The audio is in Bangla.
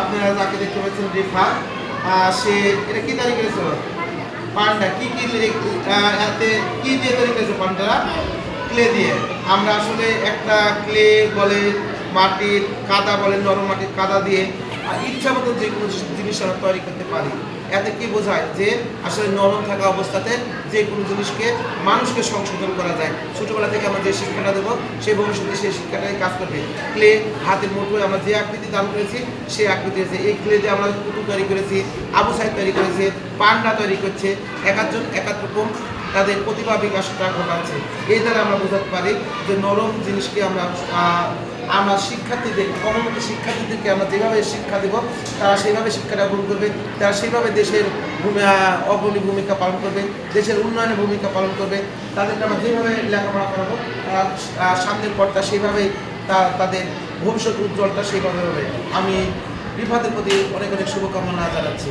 আপনারা যাকে দেখতে পাচ্ছেন, রিফা। সে, এটা কী তৈরি করেছে পান্ডা। কি কি এতে কি দিয়ে তৈরি করেছে পান্ডারা? ক্লে দিয়ে। আমরা আসলে একটা ক্লে বলে মাটির কাদা বলে নরম মাটির কাদা দিয়ে আর ইচ্ছা মতো যে কোনো জিনিস আমরা তৈরি করতে পারি। এতে কি বোঝায় যে আসলে নরম থাকা অবস্থাতে যে কোনো জিনিসকে মানুষকে সংশোধন করা যায়। ছোটবেলা থেকে আমরা যে শিক্ষাটা দেবো সেই ভবিষ্যতে সেই শিক্ষাটাই কাজ করবে। ক্লে, হাতের মুঠোয় আমরা যে আকৃতি দান করেছি সেই আকৃতি হয়েছে এই ক্লে দিয়ে আমরা পুতুল তৈরি করেছি, আবু সাইদ তৈরি করেছে, পান্ডা তৈরি করছে। এক একজন এক এক রকম তাদের প্রতিভা বিকাশটা ঘটাচ্ছে। এই দ্বারা আমরা বোঝাতে পারি যে নরম জিনিসকে আমরা আমরা শিক্ষার্থীদের কর্মমুখী শিক্ষার্থীদেরকে আমরা যেভাবে শিক্ষা দেব, তারা সেইভাবে শিক্ষাটা গ্রহণ করবে, তারা সেইভাবে দেশের অগ্রণী ভূমিকা পালন করবে, দেশের উন্নয়নে ভূমিকা পালন করবে। তাদেরকে আমরা যেভাবে লেখাপড়া করাবো সামনের পথটা সেইভাবেই তা, তাদের ভবিষ্যৎ উজ্জ্বলটা সেইভাবে হবে। আমি বিভাদের প্রতি অনেক অনেক শুভকামনা জানাচ্ছি।